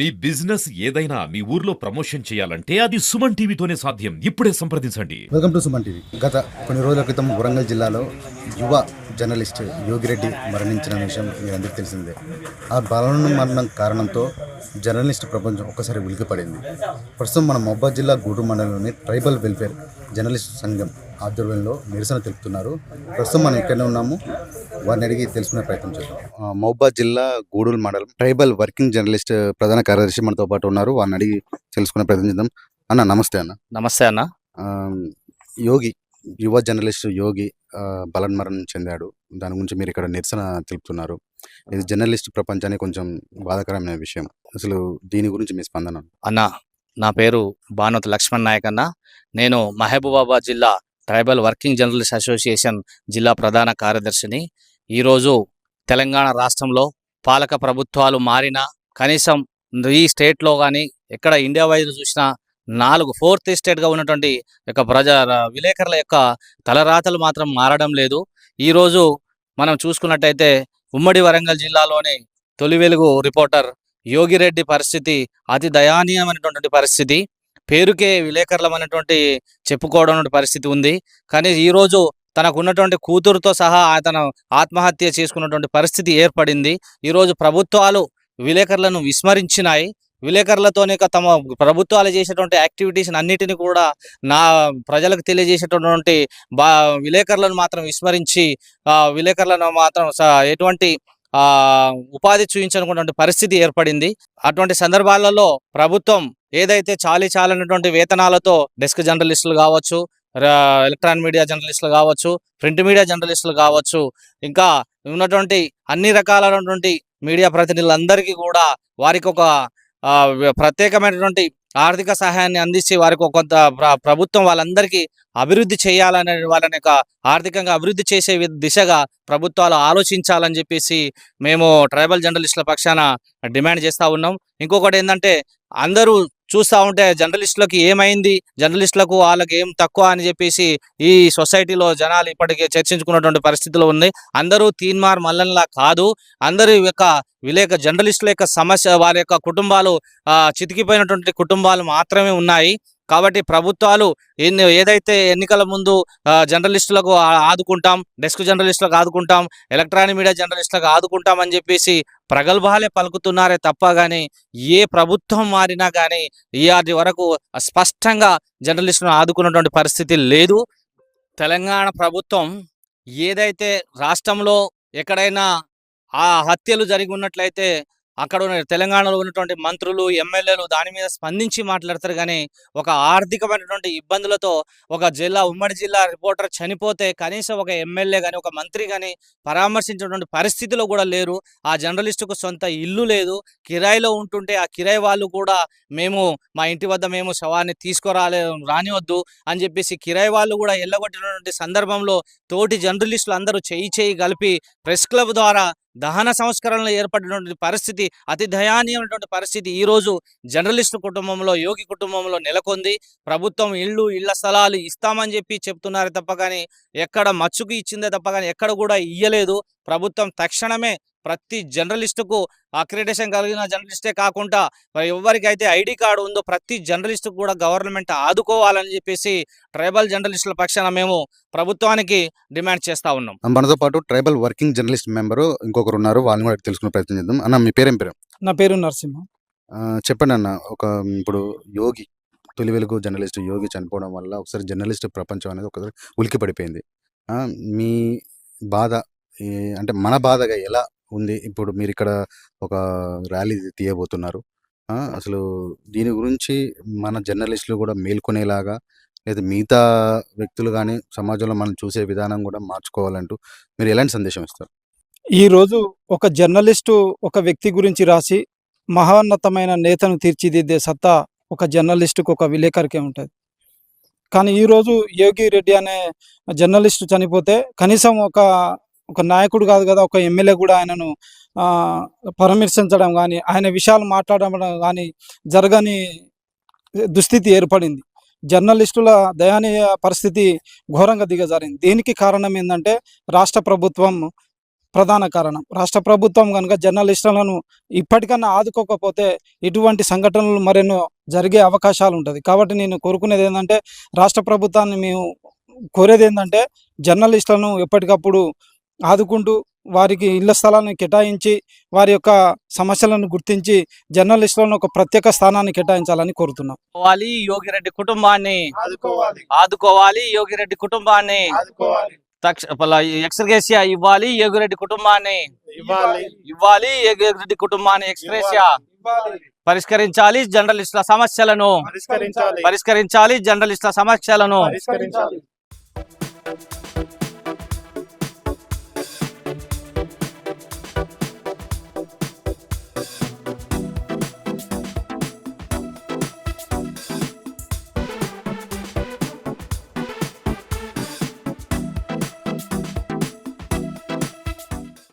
మీ business ఏదైనా మీ ఊర్లో promotion చేయాలంటే అది సుమన్ టీవీతోనే సాధ్యం. ఇప్పుడే సంప్రదించండి. Welcome to Suman TV. గత కొన్ని రోజుల క్రితం వరంగల్ జిల్లాలో యువ జర్నలిస్ట్ యోగిరెడ్డి మరణించిన విషయం మీరందరికీ తెలిసిందే. ఆ బలన మరణం కారణంతో జర్నలిస్ట్ ప్రపంచం ఒక్కసారి ఉలికిపడింది. ప్రస్తుతం మన మొహబాద్ జిల్లా గూడూరు మండలంలోని ట్రైబల్ వెల్ఫేర్ జర్నలిస్ట్ సంఘం ఆధ్వర్యంలో నిరసన తెలుపుతున్నారు. ప్రస్తుతం మనం ఇక్కడనే ఉన్నాము. వారిని అడిగి తెలుసుకునే ప్రయత్నం చేద్దాం. మహబాద్ జిల్లా గూడూరు మండలం ట్రైబల్ వర్కింగ్ జర్నలిస్ట్ ప్రధాన కార్యదర్శి మనతో పాటు ఉన్నారు. వారిని అడిగి తెలుసుకునే ప్రయత్నం చేద్దాం. అన్న నమస్తే అన్న. నమస్తే అన్న. యోగి యువ జర్నలిస్ట్ యోగి బలన్మరణం చెందాడు. దాని గురించి మీరు ఇక్కడ నిరసన తెలుపుతున్నారు. ఇది జర్నలిస్ట్ ప్రపంచానికి కొంచెం బాధాకరమైన విషయం. అసలు దీని గురించి మీ స్పందన? అన్న నా పేరు భానుత్ లక్ష్మణ్ నాయక్ అన్న. నేను మహబూబాబాద్ జిల్లా ట్రైబల్ వర్కింగ్ జర్నలిస్ట్ అసోసియేషన్ జిల్లా ప్రధాన కార్యదర్శిని. ఈరోజు తెలంగాణ రాష్ట్రంలో పాలక ప్రభుత్వాలు మారినా కనీసం ఈ స్టేట్లో కానీ ఎక్కడ ఇండియా వైజ్ చూసినా నాలుగు ఫోర్త్ స్టేట్గా ఉన్నటువంటి యొక్క ప్రజా విలేకరుల యొక్క తలరాతలు మాత్రం మారడం లేదు. ఈరోజు మనం చూసుకున్నట్టయితే ఉమ్మడి వరంగల్ జిల్లాలోని తొలి వెలుగు రిపోర్టర్ యోగిరెడ్డి పరిస్థితి అతి దయానీయమైనటువంటి పరిస్థితి. పేరుకే విలేకరులం అనేటువంటి చెప్పుకోవడం పరిస్థితి ఉంది. కానీ ఈరోజు తనకు ఉన్నటువంటి కూతురుతో సహా అతను ఆత్మహత్య చేసుకున్నటువంటి పరిస్థితి ఏర్పడింది. ఈరోజు ప్రభుత్వాలు విలేకరులను విస్మరించినాయి. విలేకరులతోనే తమ ప్రభుత్వాలు చేసేటువంటి యాక్టివిటీస్ అన్నిటిని కూడా నా ప్రజలకు తెలియజేసేటటువంటి బా విలేకరులను మాత్రం విస్మరించి విలేకరులను మాత్రం స- ఎటువంటి ఉపాధి చూపించనుకున్నటువంటి పరిస్థితి ఏర్పడింది. అటువంటి సందర్భాలలో ప్రభుత్వం ఏదైతే చాలి చాలనటువంటి వేతనాలతో డెస్క్ జర్నలిస్టులు కావచ్చు ఎలక్ట్రానిక్ మీడియా జర్నలిస్టులు కావచ్చు ప్రింట్ మీడియా జర్నలిస్టులు కావచ్చు ఇంకా ఉన్నటువంటి అన్ని రకాలైనటువంటి మీడియా ప్రతినిధులందరికీ కూడా వారికి ఒక ప్రత్యేకమైనటువంటి ఆర్థిక సహాయాన్ని అందించి వారికి ఒక కొంత ప్రభుత్వం వాళ్ళందరికీ అభివృద్ధి చేయాలనే వాళ్ళని ఆర్థికంగా అభివృద్ధి చేసే దిశగా ప్రభుత్వాలు ఆలోచించాలని చెప్పేసి మేము ట్రైబల్ జర్నలిస్టుల పక్షాన డిమాండ్ చేస్తూ ఉన్నాం. ఇంకొకటి ఏంటంటే అందరూ చూస్తూ ఉంటే జర్నలిస్టులకి ఏమైంది? జర్నలిస్టులకు వాళ్ళకి ఏం తక్కువ అని చెప్పేసి ఈ సొసైటీలో జనాలు ఇప్పటికే చర్చించుకున్నటువంటి పరిస్థితిలో ఉంది. అందరూ తీన్మార్ మల్లన్లా కాదు. అందరి యొక్క విలేక జర్నలిస్టుల యొక్క సమస్య వారి యొక్క కుటుంబాలు ఆ, చితికిపోయినటువంటి కుటుంబాలు మాత్రమే ఉన్నాయి. కాబట్టి ప్రభుత్వాలు ఎన్ని ఏదైతే ఎన్నికల ముందు జర్నలిస్టులకు ఆదుకుంటాం డెస్క్ జర్నలిస్టులకు ఆదుకుంటాం ఎలక్ట్రానిక్ మీడియా జర్నలిస్టులకు ఆదుకుంటాం అని చెప్పేసి ప్రగల్భాలే పలుకుతున్నారే తప్ప కానీ ఏ ప్రభుత్వం మారినా కానీ ఈఆర్డి వరకు స్పష్టంగా జర్నలిస్టులను ఆదుకున్నటువంటి పరిస్థితి లేదు. తెలంగాణ ప్రభుత్వం ఏదైతే రాష్ట్రంలో ఎక్కడైనా ఆ హత్యలు జరిగి ఉన్నట్లయితే అక్కడ ఉన్న తెలంగాణలో ఉన్నటువంటి మంత్రులు ఎమ్మెల్యేలు దాని మీద స్పందించి మాట్లాడతారు. కానీ ఒక ఆర్థికమైనటువంటి ఇబ్బందులతో ఒక జిల్లా ఉమ్మడి జిల్లా రిపోర్టర్ చనిపోతే కనీసం ఒక ఎమ్మెల్యే కానీ ఒక మంత్రి కానీ పరామర్శించినటువంటి పరిస్థితిలో కూడా లేరు. ఆ జర్నలిస్టుకు సొంత ఇల్లు లేదు. కిరాయిలో ఉంటుంటే ఆ కిరాయి వాళ్ళు కూడా మేము మా ఇంటి వద్ద మేము శవాన్ని తీసుకురాలే రానివద్దు అని చెప్పేసి కిరాయి వాళ్ళు కూడా ఎల్లగొట్టినటువంటి సందర్భంలో తోటి జర్నలిస్టులు అందరూ చేయి చేయి కలిపి ప్రెస్ క్లబ్ ద్వారా దహన సంస్కరణలు ఏర్పడినటువంటి పరిస్థితి అతి దయానీయమైనటువంటి పరిస్థితి ఈ రోజు జర్నలిస్టు కుటుంబంలో యోగి కుటుంబంలో నెలకొంది. ప్రభుత్వం ఇళ్ళు ఇళ్ళ స్థలాలు ఇస్తామని చెప్పి చెప్తున్నారు తప్ప కానీ ఎక్కడ మచ్చుకు ఇచ్చిందే తప్ప కానీ ఎక్కడ కూడా ఇయ్యలేదు. ప్రభుత్వం తక్షణమే ప్రతి జర్నలిస్టుకు అక్రిడేషన్ కలిగిన జర్నలిస్టే కాకుండా మరి ఎవరికైతే ఐడి కార్డు ఉందో ప్రతి జర్నలిస్టుకు కూడా గవర్నమెంట్ ఆదుకోవాలని చెప్పేసి ట్రైబల్ జర్నలిస్టుల పక్షాన మేము ప్రభుత్వానికి డిమాండ్ చేస్తా ఉన్నాం. మనతో పాటు ట్రైబల్ వర్కింగ్ జర్నలిస్ట్ మెంబరు ఇంకొకరు ఉన్నారు వాళ్ళని కూడా తెలుసుకునే ప్రయత్నం చేద్దాం. అన్న మీ పేరేం పేరు? నా పేరు నరసింహ. చెప్పండి అన్న ఒక ఇప్పుడు యోగి తొలి వెలుగు జర్నలిస్ట్ యోగి చనిపోవడం వల్ల ఒకసారి జర్నలిస్ట్ ప్రపంచం అనేది ఒకసారి ఉలికి పడిపోయింది ఆ, మీ బాధ అంటే మన బాధగా ఎలా ఉంది. ఇప్పుడు మీరు ఇక్కడ ఒక ర్యాలీ తీయబోతున్నారు. అసలు దీని గురించి మన జర్నలిస్టులు కూడా మేల్కొనేలాగా లేదా మిగతా వ్యక్తులు కానీ సమాజంలో మనం చూసే విధానం కూడా మార్చుకోవాలంటూ మీరు ఎలాంటి సందేశం ఇస్తారు? ఈరోజు ఒక జర్నలిస్టు ఒక వ్యక్తి గురించి రాసి మహోన్నతమైన నేతను తీర్చిదిద్దే సత్తా ఒక జర్నలిస్టుకు ఒక విలేకరికే ఉంటుంది. కానీ ఈరోజు యోగి రెడ్డి అనే జర్నలిస్టు చనిపోతే కనీసం ఒక ఒక నాయకుడు కాదు కదా ఒక ఎమ్మెల్యే కూడా ఆయనను పరామర్శించడం కానీ ఆయన విషయాలు మాట్లాడడం కానీ జరగని దుస్థితి ఏర్పడింది. జర్నలిస్టుల దయనీయ పరిస్థితి ఘోరంగా దిగజారింది. దీనికి కారణం ఏంటంటే రాష్ట్ర ప్రభుత్వం ప్రధాన కారణం. రాష్ట్ర ప్రభుత్వం కనుక జర్నలిస్టులను ఇప్పటికన్నా ఆదుకోకపోతే ఇటువంటి సంఘటనలు మరెన్నో జరిగే అవకాశాలు ఉంటుంది. కాబట్టి నేను కోరుకునేది ఏంటంటే రాష్ట్ర ప్రభుత్వాన్ని మేము కోరేది ఏంటంటే జర్నలిస్టులను ఎప్పటికప్పుడు ఆదుకుంటూ వారికి ఇళ్ళ స్థలాన్ని కేటాయించి వారి యొక్క సమస్యలను గుర్తించి జర్నలిస్టులను ఒక ప్రత్యేక స్థానాన్ని కేటాయించాలని కోరుతున్నాం. ఆదుకోవాలి యోగిరెడ్డి కుటుంబాన్ని. ఆదుకోవాలి. యోగిరెడ్డి కుటుంబాన్ని. ఆదుకోవాలి. తక్ష ఎక్స్గ్రేషియా ఇవ్వాలి యోగిరెడ్డి కుటుంబాన్ని. ఇవ్వాలి. ఇవ్వాలి యోగిరెడ్డి కుటుంబాన్ని ఎక్స్గ్రేషియా. పరిష్కరించాలి జర్నలిస్టుల సమస్యలను. పరిష్కరించాలి. జర్నలిస్టుల సమస్యలను.